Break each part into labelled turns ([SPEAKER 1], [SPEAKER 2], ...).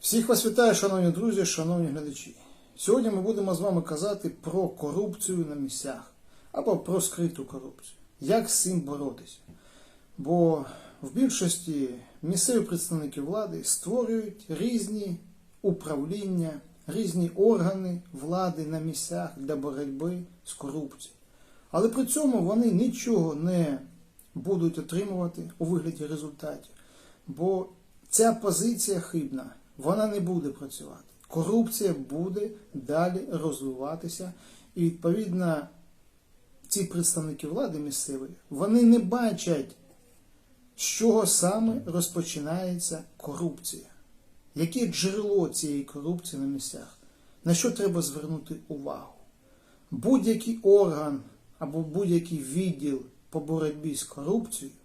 [SPEAKER 1] Всіх вас вітаю, шановні друзі, шановні глядачі. Сьогодні ми будемо з вами казати про корупцію на місцях або про скриту корупцію. Як з цим боротися? Бо в більшості місцеві представники влади створюють різні управління, різні органи влади на місцях для боротьби з корупцією. Але при цьому вони нічого не будуть отримувати у вигляді результатів. Бо ця позиція хибна, вона не буде працювати. Корупція буде далі розвиватися, і відповідно ці представники влади місцевої вони не бачать, з чого саме розпочинається корупція. Яке джерело цієї корупції на місцях? На що треба звернути увагу? Будь-який орган або будь-який відділ по боротьбі з корупцією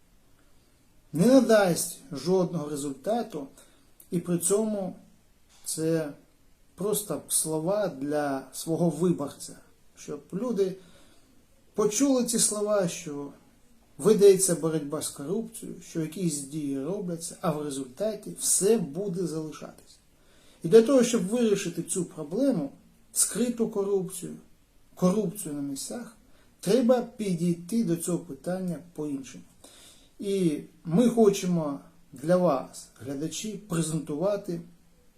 [SPEAKER 1] не надасть жодного результату, і при цьому це просто слова для свого виборця, щоб люди почули ці слова, що ведеться боротьба з корупцією, що якісь дії робляться, а в результаті все буде залишатися. І для того, щоб вирішити цю проблему, скриту корупцію, корупцію на місцях, треба підійти до цього питання по-іншому. І ми хочемо для вас, глядачі, презентувати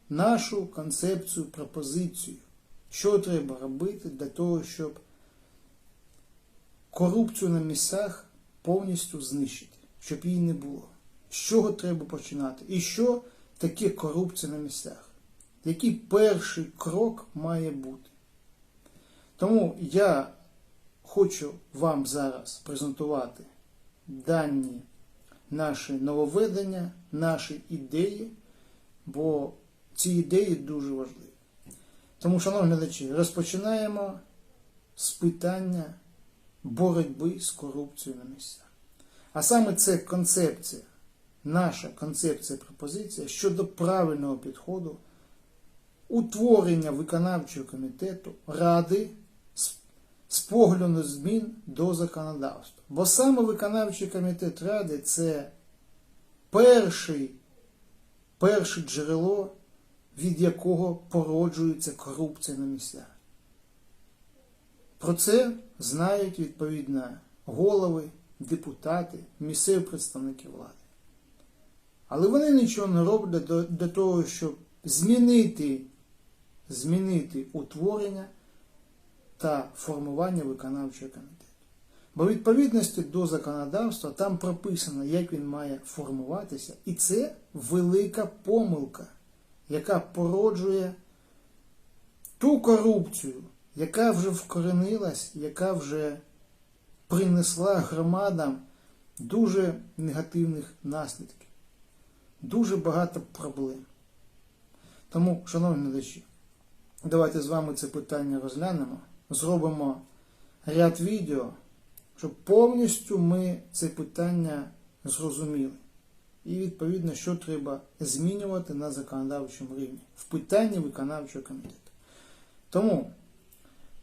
[SPEAKER 1] нашу концепцію, пропозицію, що треба робити для того, щоб корупцію на місцях повністю знищити, щоб її не було. З чого треба починати? І що таке корупція на місцях? Який перший крок має бути? Тому я хочу вам зараз презентувати дані наші нововведення, наші ідеї, бо ці ідеї дуже важливі. Тому, шановні глядачі, розпочинаємо з питання боротьби з корупцією на місцях. А саме це концепція, наша концепція пропозиція щодо правильного підходу утворення виконавчого комітету Ради з- погляду змін до законодавства. Бо саме виконавчий комітет Ради це перший, перше джерело, від якого породжується корупція на місцях. Про це знають відповідно голови, депутати, місцеві представники влади. Але вони нічого не роблять для того, щоб змінити, змінити утворення та формування виконавчого комітету. Бо відповідності до законодавства там прописано, як він має формуватися, і це велика помилка, яка породжує ту корупцію, яка вже вкоренилась, яка вже принесла громадам дуже негативних наслідків, дуже багато проблем. Тому, шановні глядачі, давайте з вами це питання розглянемо, зробимо ряд відео, щоб повністю ми це питання зрозуміли. І відповідно, що треба змінювати на законодавчому рівні в питанні виконавчого комітету. Тому,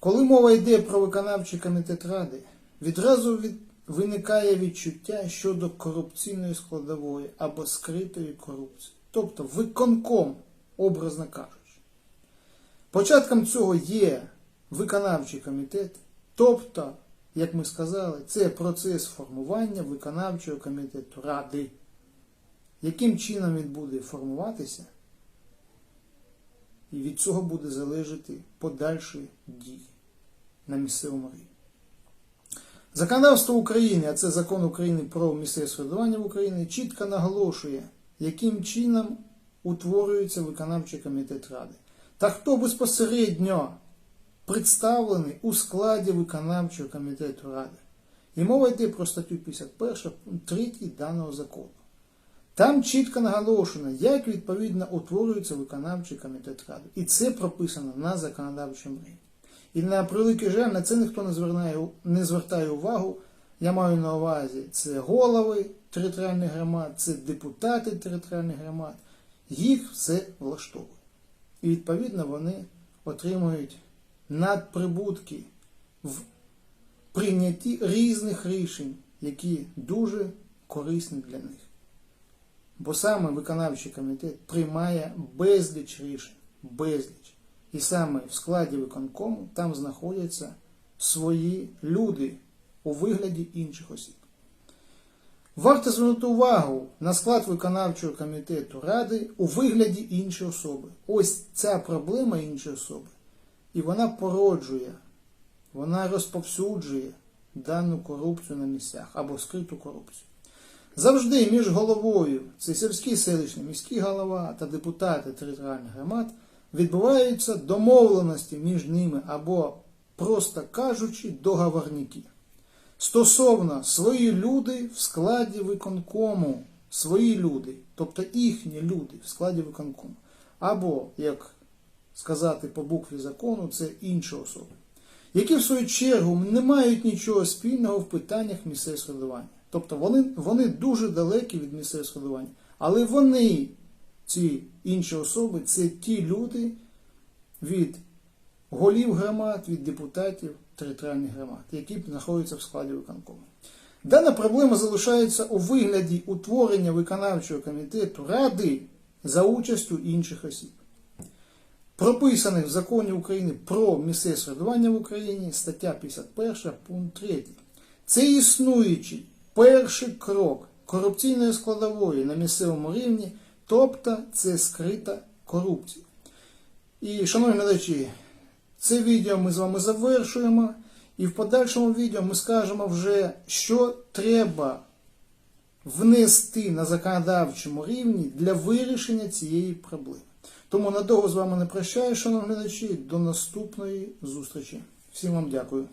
[SPEAKER 1] коли мова йде про виконавчий комітет Ради, відразу від... виникає відчуття щодо корупційної складової або скритої корупції. Тобто виконком, образно кажучи. Початком цього є виконавчий комітет, тобто, як ми сказали, це процес формування виконавчого комітету Ради. Яким чином він буде формуватися, і від цього буде залежати подальші дії на місцевому рівні. Законодавство України, а це закон України про місцеве самоврядування в Україні, чітко наголошує, яким чином утворюється виконавчий комітет Ради. Та хто безпосередньо представлений у складі виконавчого комітету Ради. І мова йде про статтю 51 пункт 3 даного закону. Там чітко наголошено, як відповідно утворюється виконавчий комітет Ради. І це прописано на законодавчому рівні. І на превеликий жаль, на це ніхто не звертає, не звертає увагу. Я маю на увазі це голови територіальних громад, це депутати територіальних громад. Їх все влаштовує. І відповідно вони отримують надприбутки в прийнятті різних рішень, які дуже корисні для них. Бо саме виконавчий комітет приймає безліч рішень, безліч. І саме в складі виконкому там знаходяться свої люди у вигляді інших осіб. Варто звернути увагу на склад виконавчого комітету ради у вигляді іншої особи. Ось ця проблема іншої особи. І вона породжує, вона розповсюджує дану корупцію на місцях або скриту корупцію. Завжди між головою, це сільський селищний міський голова та депутати територіальних громад відбуваються домовленості між ними або, просто кажучи, договорники. Стосовно свої люди в складі виконкому, свої люди, тобто їхні люди в складі виконкому, або, як сказати по букві закону, це інші особи, які в свою чергу не мають нічого спільного в питаннях місцевого самоврядування. Тобто вони, вони дуже далекі від місцевого самоврядування, але вони, ці інші особи, це ті люди від голів громад, від депутатів територіальних громад, які знаходяться в складі виконкому. Дана проблема залишається у вигляді утворення виконавчого комітету ради за участю інших осіб. Прописаних в законі України про місцеве самоврядування в Україні, стаття 51, пункт 3. Це існуючий перший крок корупційної складової на місцевому рівні, тобто це скрита корупція. І, шановні глядачі, це відео ми з вами завершуємо. І в подальшому відео ми скажемо вже, що треба внести на законодавчому рівні для вирішення цієї проблеми. Тому надовго з вами не прощаю, шановні глядачі, до наступної зустрічі. Всім вам дякую.